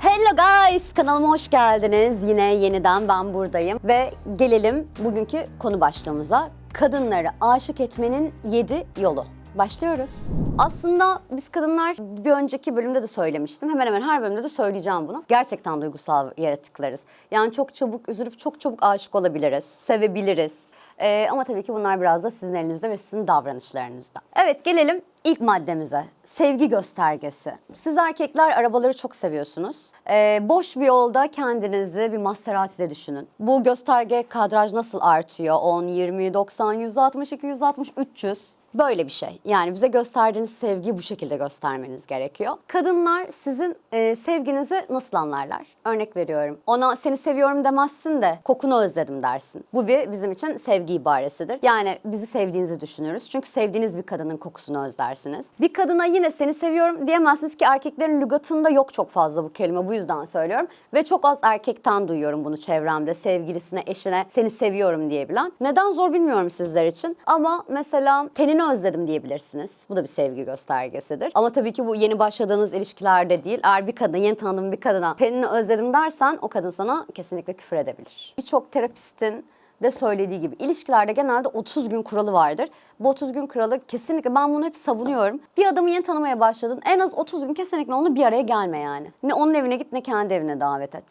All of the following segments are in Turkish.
Hello guys! Kanalıma hoş geldiniz. Yine yeniden ben buradayım. Ve gelelim bugünkü konu başlığımıza. Kadınları aşık etmenin 7 yolu. Başlıyoruz. Aslında biz kadınlar bir önceki bölümde de söylemiştim. Hemen hemen her bölümde de söyleyeceğim bunu. Gerçekten duygusal yaratıklarız. Yani çok çabuk üzülüp çok çabuk aşık olabiliriz, sevebiliriz. Ee, ama tabii ki bunlar biraz da sizin elinizde ve sizin davranışlarınızda. Evet gelelim ilk maddemize. Sevgi göstergesi. Siz erkekler arabaları çok seviyorsunuz. Ee, boş bir yolda kendinizi bir Maserati'de düşünün. Bu gösterge kadraj nasıl artıyor? 10, 20, 90, 160, 260, 300. Böyle bir şey. Yani bize gösterdiğiniz sevgiyi bu şekilde göstermeniz gerekiyor. Kadınlar sizin e, sevginizi nasıl anlarlar? Örnek veriyorum. Ona seni seviyorum demezsin de kokunu özledim dersin. Bu bir bizim için sevgi ibaresidir. Yani bizi sevdiğinizi düşünürüz. Çünkü sevdiğiniz bir kadının kokusunu özlersiniz. Bir kadına yine seni seviyorum diyemezsiniz ki erkeklerin lügatında yok çok fazla bu kelime. Bu yüzden söylüyorum. Ve çok az erkekten duyuyorum bunu çevremde. Sevgilisine, eşine seni seviyorum diyebilen. Neden zor bilmiyorum sizler için. Ama mesela tenini özledim diyebilirsiniz. Bu da bir sevgi göstergesidir. Ama tabii ki bu yeni başladığınız ilişkilerde değil. Eğer bir kadın, yeni tanıdığın bir kadına tenini özledim dersen o kadın sana kesinlikle küfür edebilir. Birçok terapistin de söylediği gibi ilişkilerde genelde 30 gün kuralı vardır. Bu 30 gün kuralı kesinlikle ben bunu hep savunuyorum. Bir adamı yeni tanımaya başladın en az 30 gün kesinlikle onunla bir araya gelme yani. Ne onun evine git ne kendi evine davet et.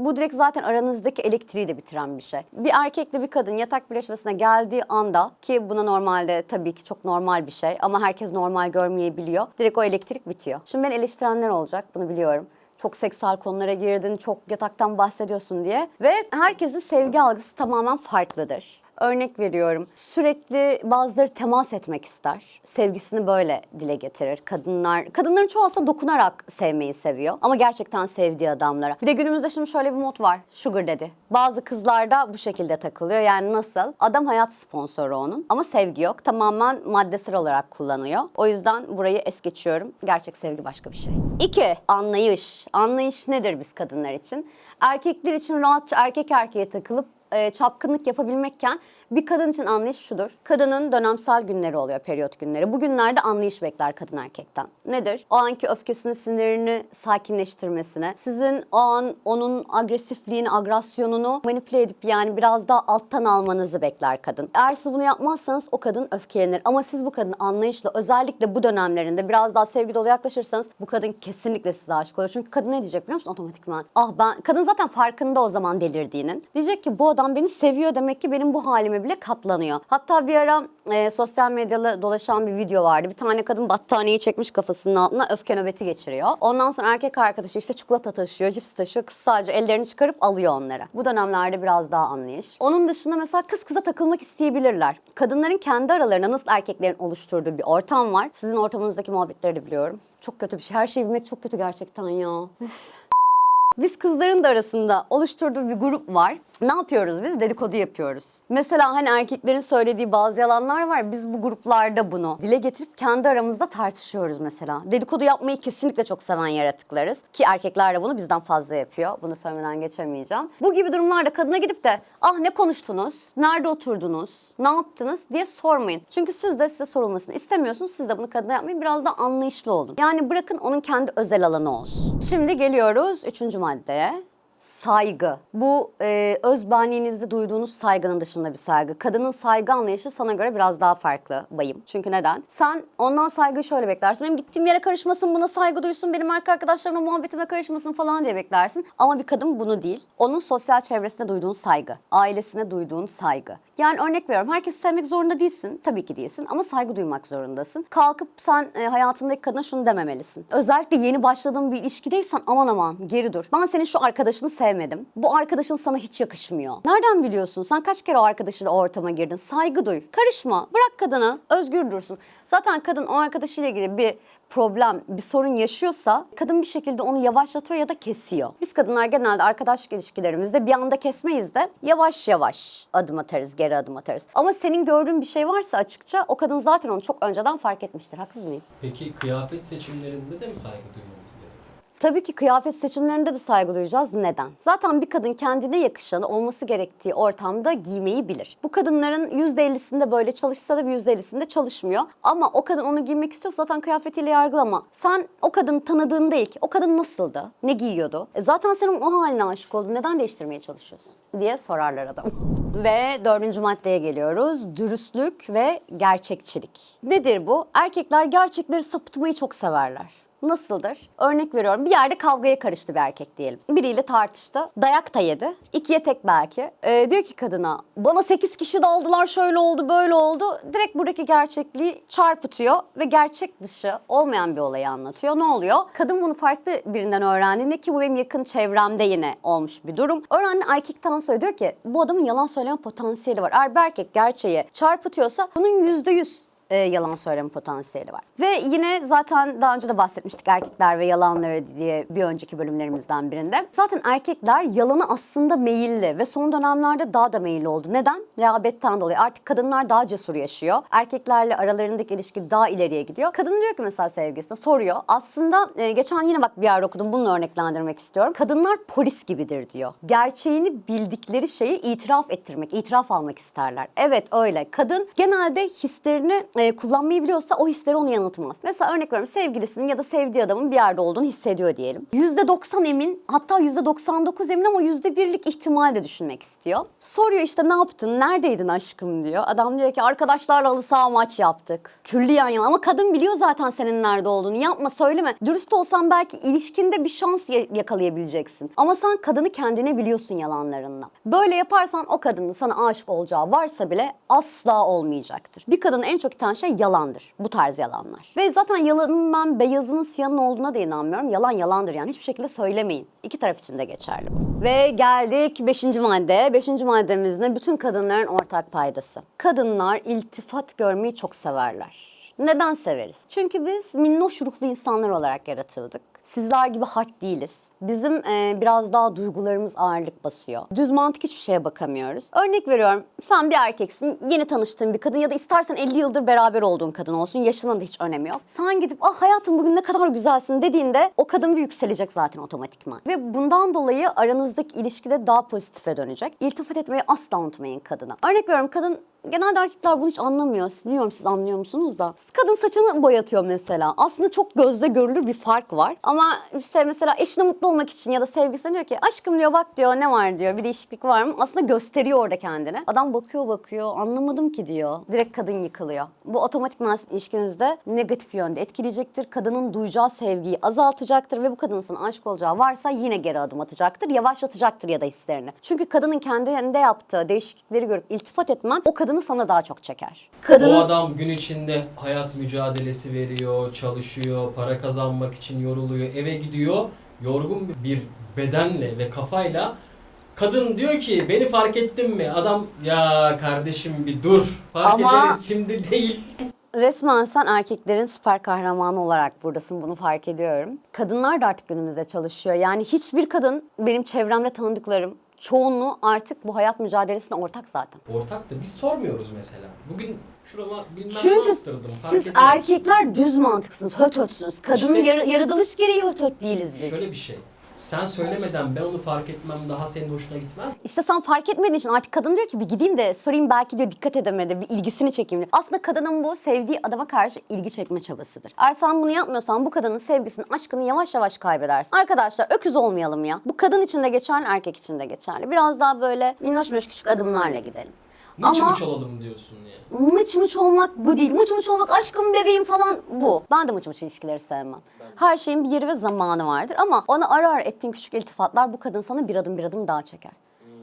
Bu direkt zaten aranızdaki elektriği de bitiren bir şey. Bir erkekle bir kadın yatak birleşmesine geldiği anda ki buna normalde tabii ki çok normal bir şey ama herkes normal görmeyebiliyor. Direkt o elektrik bitiyor. Şimdi beni eleştirenler olacak bunu biliyorum çok seksüel konulara girdin, çok yataktan bahsediyorsun diye. Ve herkesin sevgi algısı tamamen farklıdır. Örnek veriyorum. Sürekli bazıları temas etmek ister. Sevgisini böyle dile getirir. Kadınlar, kadınların çoğu aslında dokunarak sevmeyi seviyor. Ama gerçekten sevdiği adamlara. Bir de günümüzde şimdi şöyle bir mod var. Sugar daddy. Bazı kızlar da bu şekilde takılıyor. Yani nasıl? Adam hayat sponsoru onun. Ama sevgi yok. Tamamen maddesel olarak kullanıyor. O yüzden burayı es geçiyorum. Gerçek sevgi başka bir şey. İki, anlayış. Anlayış nedir biz kadınlar için? Erkekler için rahatça erkek erkeğe takılıp e, çapkınlık yapabilmekken bir kadın için anlayış şudur. Kadının dönemsel günleri oluyor, periyot günleri. Bu günlerde anlayış bekler kadın erkekten. Nedir? O anki öfkesini, sinirini sakinleştirmesine, sizin o an onun agresifliğini, agresyonunu manipüle edip yani biraz daha alttan almanızı bekler kadın. Eğer siz bunu yapmazsanız o kadın öfkelenir. Ama siz bu kadın anlayışla özellikle bu dönemlerinde biraz daha sevgi dolu yaklaşırsanız bu kadın kesinlikle size aşık olur. Çünkü kadın ne diyecek biliyor musun otomatikman? Ah ben, kadın zaten farkında o zaman delirdiğinin. Diyecek ki bu adam beni seviyor demek ki benim bu bile katlanıyor. Hatta bir ara e, sosyal medyada dolaşan bir video vardı. Bir tane kadın battaniyeyi çekmiş kafasının altına öfke nöbeti geçiriyor. Ondan sonra erkek arkadaşı işte çikolata taşıyor, cips taşıyor. Kız sadece ellerini çıkarıp alıyor onları. Bu dönemlerde biraz daha anlayış. Onun dışında mesela kız kıza takılmak isteyebilirler. Kadınların kendi aralarında nasıl erkeklerin oluşturduğu bir ortam var. Sizin ortamınızdaki muhabbetleri de biliyorum. Çok kötü bir şey. Her şeyi bilmek çok kötü gerçekten ya. Biz kızların da arasında oluşturduğu bir grup var. Ne yapıyoruz biz? Dedikodu yapıyoruz. Mesela hani erkeklerin söylediği bazı yalanlar var. Biz bu gruplarda bunu dile getirip kendi aramızda tartışıyoruz mesela. Dedikodu yapmayı kesinlikle çok seven yaratıklarız. Ki erkekler de bunu bizden fazla yapıyor. Bunu söylemeden geçemeyeceğim. Bu gibi durumlarda kadına gidip de ah ne konuştunuz? Nerede oturdunuz? Ne yaptınız? diye sormayın. Çünkü siz de size sorulmasını istemiyorsunuz. Siz de bunu kadına yapmayın. Biraz da anlayışlı olun. Yani bırakın onun kendi özel alanı olsun. Şimdi geliyoruz üçüncü maddeye. Saygı. Bu e, özbenliğinizde duyduğunuz saygının dışında bir saygı. Kadının saygı anlayışı sana göre biraz daha farklı bayım. Çünkü neden? Sen ondan saygıyı şöyle beklersin. Benim gittiğim yere karışmasın, buna saygı duysun, benim erkek arkadaşlarımla muhabbetime karışmasın falan diye beklersin. Ama bir kadın bunu değil. Onun sosyal çevresine duyduğun saygı, ailesine duyduğun saygı. Yani örnek veriyorum. Herkesi sevmek zorunda değilsin. Tabii ki değilsin ama saygı duymak zorundasın. Kalkıp sen e, hayatındaki kadına şunu dememelisin. Özellikle yeni başladığın bir ilişkideysen aman aman geri dur. Ben senin şu arkadaşını sevmedim. Bu arkadaşın sana hiç yakışmıyor. Nereden biliyorsun? Sen kaç kere o arkadaşıyla o ortama girdin? Saygı duy. Karışma. Bırak kadına. Özgür dursun. Zaten kadın o arkadaşıyla ilgili bir problem, bir sorun yaşıyorsa kadın bir şekilde onu yavaşlatıyor ya da kesiyor. Biz kadınlar genelde arkadaşlık ilişkilerimizde bir anda kesmeyiz de yavaş yavaş adım atarız, geri adım atarız. Ama senin gördüğün bir şey varsa açıkça o kadın zaten onu çok önceden fark etmiştir. Haksız mıyım? Peki kıyafet seçimlerinde de mi saygı gerekiyor? Tabii ki kıyafet seçimlerinde de saygı duyacağız. Neden? Zaten bir kadın kendine yakışanı olması gerektiği ortamda giymeyi bilir. Bu kadınların %50'sinde böyle çalışsa da bir %50'sinde çalışmıyor. Ama o kadın onu giymek istiyorsa zaten kıyafetiyle yargılama. Sen o kadını tanıdığın değil ki. O kadın nasıldı? Ne giyiyordu? E zaten sen o haline aşık oldun. Neden değiştirmeye çalışıyorsun? diye sorarlar adam. Ve dördüncü maddeye geliyoruz. Dürüstlük ve gerçekçilik. Nedir bu? Erkekler gerçekleri sapıtmayı çok severler. Nasıldır? Örnek veriyorum bir yerde kavgaya karıştı bir erkek diyelim. Biriyle tartıştı. Dayak da yedi. İkiye tek belki. Ee, diyor ki kadına bana 8 kişi daldılar şöyle oldu böyle oldu. Direkt buradaki gerçekliği çarpıtıyor ve gerçek dışı olmayan bir olayı anlatıyor. Ne oluyor? Kadın bunu farklı birinden öğrendiğinde ki bu benim yakın çevremde yine olmuş bir durum. Öğrendi erkekten diyor ki bu adamın yalan söyleme potansiyeli var. Eğer bir erkek gerçeği çarpıtıyorsa bunun yüzde yüz e, yalan söyleme potansiyeli var. Ve yine zaten daha önce de bahsetmiştik erkekler ve yalanları diye bir önceki bölümlerimizden birinde. Zaten erkekler yalanı aslında meyilli ve son dönemlerde daha da meyilli oldu. Neden? Rehabetten dolayı. Artık kadınlar daha cesur yaşıyor. Erkeklerle aralarındaki ilişki daha ileriye gidiyor. Kadın diyor ki mesela sevgilisine soruyor. Aslında e, geçen yine bak bir yer okudum bununla örneklendirmek istiyorum. Kadınlar polis gibidir diyor. Gerçeğini bildikleri şeyi itiraf ettirmek, itiraf almak isterler. Evet öyle. Kadın genelde hislerini e, kullanmayı biliyorsa o hisleri onu yanıltmaz. Mesela örnek veriyorum sevgilisinin ya da sevdiği adamın bir yerde olduğunu hissediyor diyelim. %90 emin hatta %99 emin ama %1'lik ihtimal de düşünmek istiyor. Soruyor işte ne yaptın, neredeydin aşkım diyor. Adam diyor ki arkadaşlarla halı saha maç yaptık. Külliyen yalan ama kadın biliyor zaten senin nerede olduğunu. Yapma söyleme. Dürüst olsan belki ilişkinde bir şans ya- yakalayabileceksin. Ama sen kadını kendine biliyorsun yalanlarınla. Böyle yaparsan o kadının sana aşık olacağı varsa bile asla olmayacaktır. Bir kadının en çok iten şey yalandır. Bu tarz yalanlar. Ve zaten yalanın ben beyazının siyahının olduğuna da inanmıyorum. Yalan yalandır yani hiçbir şekilde söylemeyin. İki taraf için de geçerli bu. Ve geldik beşinci madde. Beşinci maddemiz ne? Bütün kadınların ortak paydası. Kadınlar iltifat görmeyi çok severler. Neden severiz? Çünkü biz minnoş ruhlu insanlar olarak yaratıldık. Sizler gibi hard değiliz. Bizim e, biraz daha duygularımız ağırlık basıyor. Düz mantık hiçbir şeye bakamıyoruz. Örnek veriyorum. Sen bir erkeksin, yeni tanıştığın bir kadın ya da istersen 50 yıldır beraber olduğun kadın olsun. Yaşının da hiç önemi yok. Sen gidip ah hayatım bugün ne kadar güzelsin dediğinde o kadın bir yükselecek zaten otomatikman. Ve bundan dolayı aranızdaki ilişkide daha pozitife dönecek. İltifat etmeyi asla unutmayın kadına. Örnek veriyorum kadın Genelde erkekler bunu hiç anlamıyor. Bilmiyorum siz anlıyor musunuz da. Kadın saçını boyatıyor mesela. Aslında çok gözle görülür bir fark var. Ama işte mesela eşine mutlu olmak için ya da sevgilisine diyor ki aşkım diyor bak diyor ne var diyor bir değişiklik var mı? Aslında gösteriyor orada kendini. Adam bakıyor bakıyor anlamadım ki diyor. Direkt kadın yıkılıyor. Bu otomatikman ilişkinizde negatif yönde etkileyecektir. Kadının duyacağı sevgiyi azaltacaktır ve bu kadının sana aşık olacağı varsa yine geri adım atacaktır. Yavaşlatacaktır ya da hislerini. Çünkü kadının kendinde yaptığı değişiklikleri görüp iltifat etmen o kadını sana daha çok çeker. O Kadının adam gün içinde hayat mücadelesi veriyor, çalışıyor, para kazanmak için yoruluyor, eve gidiyor. Yorgun bir bedenle ve kafayla Kadın diyor ki beni fark ettin mi? Adam ya kardeşim bir dur. Fark Ama- ederiz şimdi değil. Resmen sen erkeklerin süper kahramanı olarak buradasın bunu fark ediyorum. Kadınlar da artık günümüzde çalışıyor. Yani hiçbir kadın benim çevremde tanıdıklarım çoğunluğu artık bu hayat mücadelesine ortak zaten. Ortak da biz sormuyoruz mesela. Bugün şurama bilmem ne Çünkü astırdım. fark siz erkekler düz mantıksınız, höt hötsünüz. Kadının İşte- yar- yaratılış gereği höt höt değiliz biz. Şöyle bir şey. Sen söylemeden ben onu fark etmem daha senin hoşuna gitmez. İşte sen fark etmediğin için artık kadın diyor ki bir gideyim de sorayım belki diyor dikkat edemedi bir ilgisini çekeyim diyor. Aslında kadının bu sevdiği adama karşı ilgi çekme çabasıdır. Eğer sen bunu yapmıyorsan bu kadının sevgisini, aşkını yavaş yavaş kaybedersin. Arkadaşlar öküz olmayalım ya. Bu kadın için de geçerli, erkek için de geçerli. Biraz daha böyle minnoş minnoş küçük adımlarla gidelim. Mıç Ama- mıç olalım diyorsun ya. Mıç mıç olmak bu değil. Mıç mıç olmak aşkım bebeğim falan bu. Ben de mıç mıç ilişkileri sevmem. Her şeyin bir yeri ve zamanı vardır ama ona ara ara ettiğin küçük iltifatlar bu kadın sana bir adım bir adım daha çeker.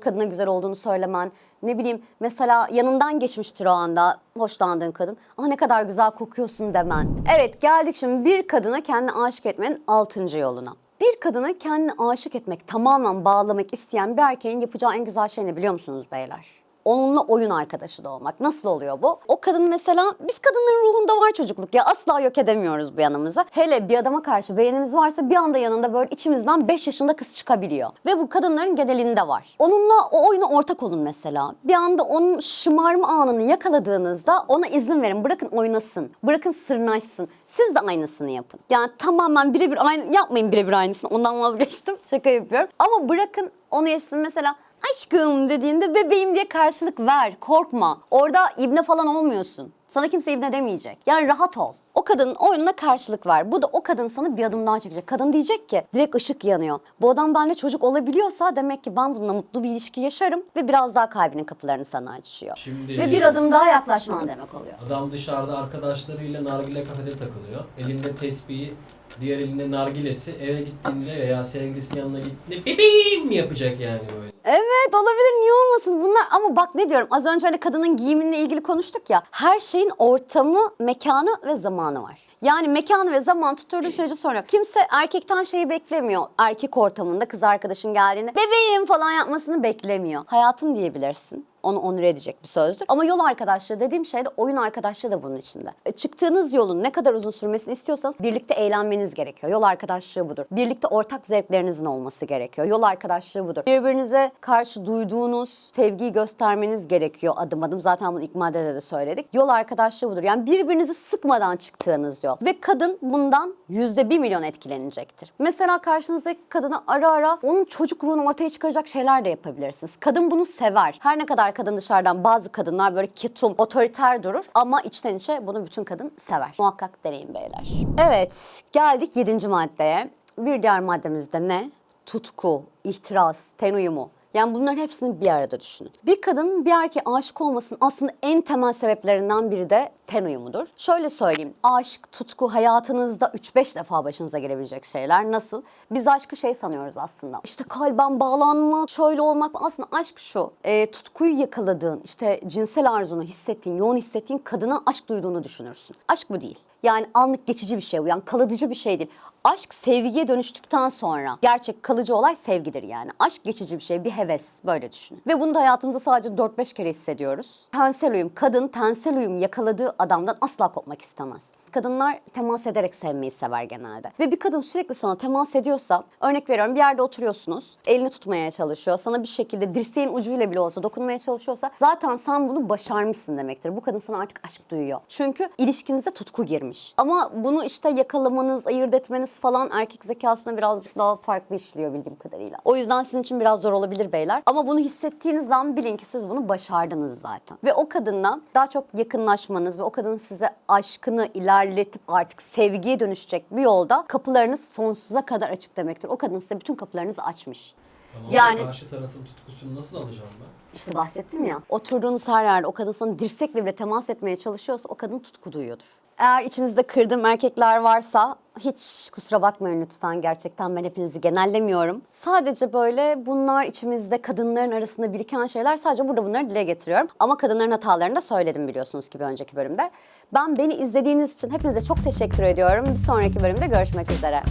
Kadına güzel olduğunu söylemen, ne bileyim mesela yanından geçmiştir o anda hoşlandığın kadın. Ah ne kadar güzel kokuyorsun demen. Evet geldik şimdi bir kadına kendine aşık etmenin altıncı yoluna. Bir kadına kendine aşık etmek, tamamen bağlamak isteyen bir erkeğin yapacağı en güzel şey ne biliyor musunuz beyler? Onunla oyun arkadaşı da olmak. Nasıl oluyor bu? O kadın mesela biz kadınların ruhunda var çocukluk ya asla yok edemiyoruz bu yanımızı. Hele bir adama karşı beğenimiz varsa bir anda yanında böyle içimizden 5 yaşında kız çıkabiliyor. Ve bu kadınların genelinde var. Onunla o oyuna ortak olun mesela. Bir anda onun şımarma anını yakaladığınızda ona izin verin. Bırakın oynasın. Bırakın sırnaşsın. Siz de aynısını yapın. Yani tamamen birebir aynı yapmayın birebir aynısını. Ondan vazgeçtim. Şaka yapıyorum. Ama bırakın onu yaşasın mesela aşkım dediğinde bebeğim diye karşılık ver. Korkma. Orada ibne falan olmuyorsun. Sana kimse ibne demeyecek. Yani rahat ol. O kadının oyununa karşılık ver. Bu da o kadın sana bir adım daha çekecek. Kadın diyecek ki direkt ışık yanıyor. Bu adam benimle çocuk olabiliyorsa demek ki ben bununla mutlu bir ilişki yaşarım ve biraz daha kalbinin kapılarını sana açıyor. Şimdi Ve bir adım daha yaklaşman demek oluyor. Adam dışarıda arkadaşlarıyla nargile kafede takılıyor. Elinde tesbihi, diğer elinde nargilesi. Eve gittiğinde veya sevgilisinin yanına gittiğinde bebeğim yapacak yani böyle. Evet olabilir niye olmasın bunlar ama bak ne diyorum az önce hani kadının giyiminle ilgili konuştuk ya her şeyin ortamı, mekanı ve zamanı var. Yani mekanı ve zaman tutturduğu sürece sonra kimse erkekten şeyi beklemiyor. Erkek ortamında kız arkadaşın geldiğinde bebeğim falan yapmasını beklemiyor. Hayatım diyebilirsin. Onu onur edecek bir sözdür. Ama yol arkadaşlığı dediğim şey de oyun arkadaşlığı da bunun içinde. E, çıktığınız yolun ne kadar uzun sürmesini istiyorsanız birlikte eğlenmeniz gerekiyor. Yol arkadaşlığı budur. Birlikte ortak zevklerinizin olması gerekiyor. Yol arkadaşlığı budur. Birbirinize karşı duyduğunuz sevgiyi göstermeniz gerekiyor adım adım. Zaten bunu ilk maddede de söyledik. Yol arkadaşlığı budur. Yani birbirinizi sıkmadan çıktığınız yol. Ve kadın bundan yüzde bir milyon etkilenecektir. Mesela karşınızdaki kadına ara ara onun çocuk ruhunu ortaya çıkaracak şeyler de yapabilirsiniz. Kadın bunu sever. Her ne kadar kadın dışarıdan bazı kadınlar böyle ketum, otoriter durur ama içten içe bunu bütün kadın sever. Muhakkak deneyin beyler. Evet, geldik yedinci maddeye. Bir diğer maddemiz de ne? Tutku, ihtiras, ten uyumu. Yani bunların hepsini bir arada düşünün. Bir kadın bir erkeğe aşık olmasının aslında en temel sebeplerinden biri de ten uyumudur. Şöyle söyleyeyim. Aşk, tutku hayatınızda 3-5 defa başınıza gelebilecek şeyler. Nasıl? Biz aşkı şey sanıyoruz aslında. İşte kalben bağlanmak, şöyle olmak. Aslında aşk şu. e, tutkuyu yakaladığın, işte cinsel arzunu hissettiğin, yoğun hissettiğin kadına aşk duyduğunu düşünürsün. Aşk bu değil. Yani anlık geçici bir şey bu. Yani kalıcı bir şey değil. Aşk sevgiye dönüştükten sonra gerçek kalıcı olay sevgidir yani. Aşk geçici bir şey, bir heves böyle düşünün. Ve bunu da hayatımızda sadece 4-5 kere hissediyoruz. Tensel uyum, kadın tensel uyum yakaladığı adamdan asla kopmak istemez. Kadınlar temas ederek sevmeyi sever genelde. Ve bir kadın sürekli sana temas ediyorsa, örnek veriyorum bir yerde oturuyorsunuz, elini tutmaya çalışıyor, sana bir şekilde dirseğin ucuyla bile olsa dokunmaya çalışıyorsa zaten sen bunu başarmışsın demektir. Bu kadın sana artık aşk duyuyor. Çünkü ilişkinize tutku girmiş. Ama bunu işte yakalamanız, ayırt etmeniz falan erkek zekasına birazcık daha farklı işliyor bildiğim kadarıyla. O yüzden sizin için biraz zor olabilir beyler. Ama bunu hissettiğiniz zaman bilin ki siz bunu başardınız zaten. Ve o kadınla daha çok yakınlaşmanız ve o kadının size aşkını ilerletip artık sevgiye dönüşecek bir yolda kapılarınız sonsuza kadar açık demektir. O kadın size bütün kapılarınızı açmış. Tamam Yani- karşı tarafın tutkusunu nasıl alacağım ben? İşte bahsettim ya. Oturduğunuz her yerde o kadın sana dirsekle bile temas etmeye çalışıyorsa o kadın tutku duyuyordur. Eğer içinizde kırdığım erkekler varsa hiç kusura bakmayın lütfen gerçekten ben hepinizi genellemiyorum. Sadece böyle bunlar içimizde kadınların arasında biriken şeyler sadece burada bunları dile getiriyorum. Ama kadınların hatalarını da söyledim biliyorsunuz ki bir önceki bölümde. Ben beni izlediğiniz için hepinize çok teşekkür ediyorum. Bir sonraki bölümde görüşmek üzere.